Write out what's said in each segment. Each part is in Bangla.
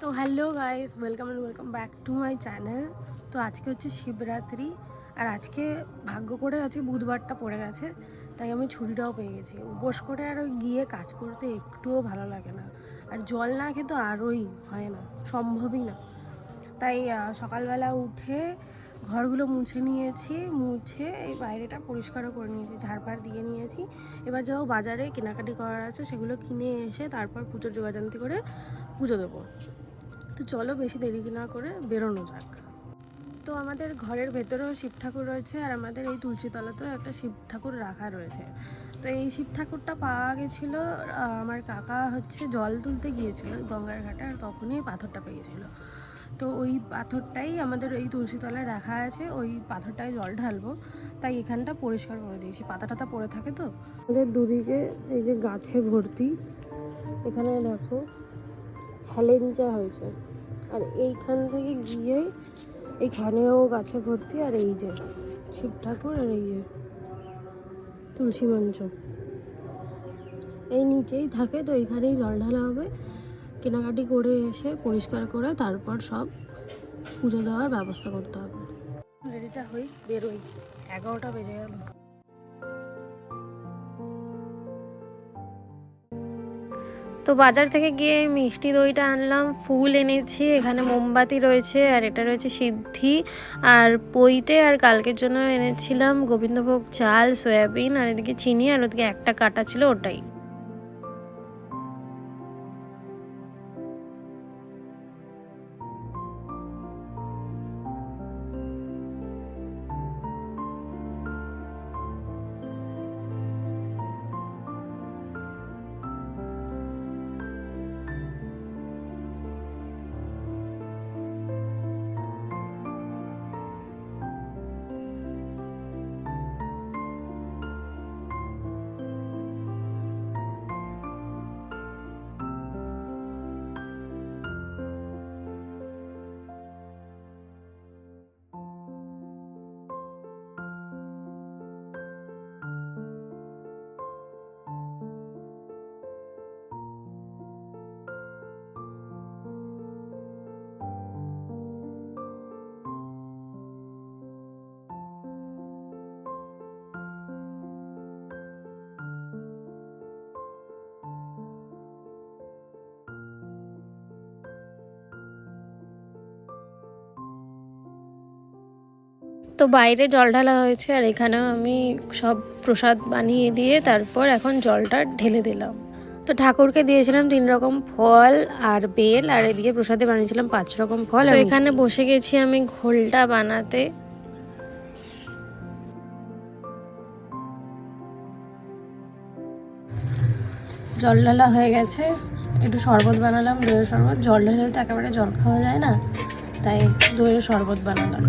তো hello guys welcome and welcome back to my channel তো আজকে হচ্ছে শিবরাত্রি, আর আজকে ভাগ্য করে আজকে বুধবারটা পড়ে গেছে, তাই আমি ছুটিটাও পেয়ে গেছি। উপোস করে আর ওই গিয়ে কাজ করতে একটুও ভালো লাগে না। আর জল না খেতে আরোই হয় না, সম্ভবই না। তাই সকালবেলা উঠে ঘরগুলো মুছে নিয়েছি, মুছে এই বাইরেটা পরিষ্কারও করে নিয়েছি ঝাড়পাড় দিয়ে নিয়েছি। এবার যাও বাজারে, কেনাকাটি করার আছে, সেগুলো কিনে এসে তারপর পুজোর যোগাযান্তি করে পুজো দেবো। তো চলো বেশি দেরি না করে বেরোনো যাক। তো আমাদের ঘরের ভেতরেও শিব ঠাকুর রয়েছে আর আমাদের এই তুলসীতলাতেও একটা শিব ঠাকুর রাখা রয়েছে। তো এই শিব ঠাকুরটা পাওয়া গেছিল আমার কাকা হচ্ছে জল তুলতে গিয়েছিল গঙ্গার ঘাটে আর তখনই পাথরটা পেয়েছিল। তো ওই পাথরটাই আমাদের এই তুলসীতলায় রাখা আছে, ওই পাথরটায় জল ঢালবো, তাই এখানটা পরিষ্কার করে দিয়েছি। পাতা টাতা পড়ে থাকে তো? আমাদের দুদিকে এই যে গাছে ভর্তি, এখানে দেখো হেলেঞ্চা হয়েছে। আর এইখান থেকে গিয়ে এইখানেও গাছে ভর্তি, আর এই যে শিব ঠাকুর আর এই যে তুলসী মঞ্চ। এই নিচেই থাকে তো এইখানেই জল ঢালা হবে। কেনাকাটি করে এসে পরিষ্কার করে তারপর সব পুজো দেওয়ার ব্যবস্থা করতে হবে। রেডিটা হই, বেরোই। এগারোটা বেজে গেল। তো বাজার থেকে গিয়ে মিষ্টি দইটা আনলাম, ফুল এনেছি, এখানে মোমবাতি রয়েছে আর এটা রয়েছে সিদ্ধি আর পইতে আর কালকের জন্য এনেছিলাম গোবিন্দভোগ চাল, সয়াবিন আর এদিকে চিনি আর ওদিকে একটা কাটা ছিল ওটাই। তো বাইরে জল ঢালা হয়েছে আর এখানেও আমি সব প্রসাদ বানিয়ে দিয়ে তারপর এখন জলটা ঢেলে দিলাম। তো ঠাকুরকে দিয়েছিলাম তিন রকম ফল আর বেল আর এদিকে প্রসাদে বানিয়েছিলাম পাঁচ রকম ফল। তো এখানে বসে গেছি আমি ঘোলটা বানাতে। জল ঢালা হয়ে গেছে। একটু শরবত বানালাম দইয়ের শরবত। জল ঢেলে তো একেবারে জল খাওয়া যায় না তাই দইয়ের শরবত বানালাম।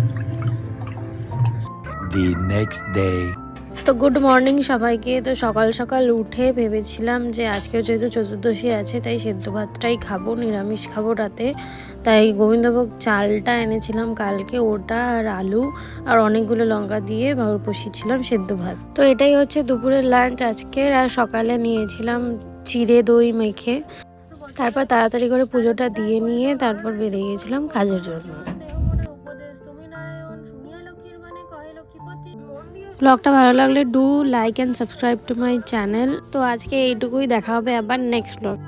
The next day. তো গুড মর্নিং সবাইকে। তো সকাল সকাল উঠে ভেবেছিলাম যে আজকেও যেহেতু চতুর্দশী আছে, তাই সেদ্ধ ভাতটাই খাব, নিরামিষ খাব রাতে। তাই গোবিন্দভোগ চালটা এনেছিলাম কালকে, ওটা আর আলু আর অনেকগুলো লঙ্কা দিয়ে বসিয়েছিলাম সেদ্ধ ভাত। তো এটাই হচ্ছে দুপুরের লাঞ্চ আজকের। আর সকালে নিয়েছিলাম চিড়ে দই মেখে। তারপর তাড়াতাড়ি করে পুজোটা দিয়ে নিয়ে তারপর বেরিয়ে গেছিলাম কাজের জন্য। ব্লগটা ভালো লাগলে do like and subscribe to my channel তো আজকে এইটুকুই, দেখা হবে আবার নেক্সট ব্লগ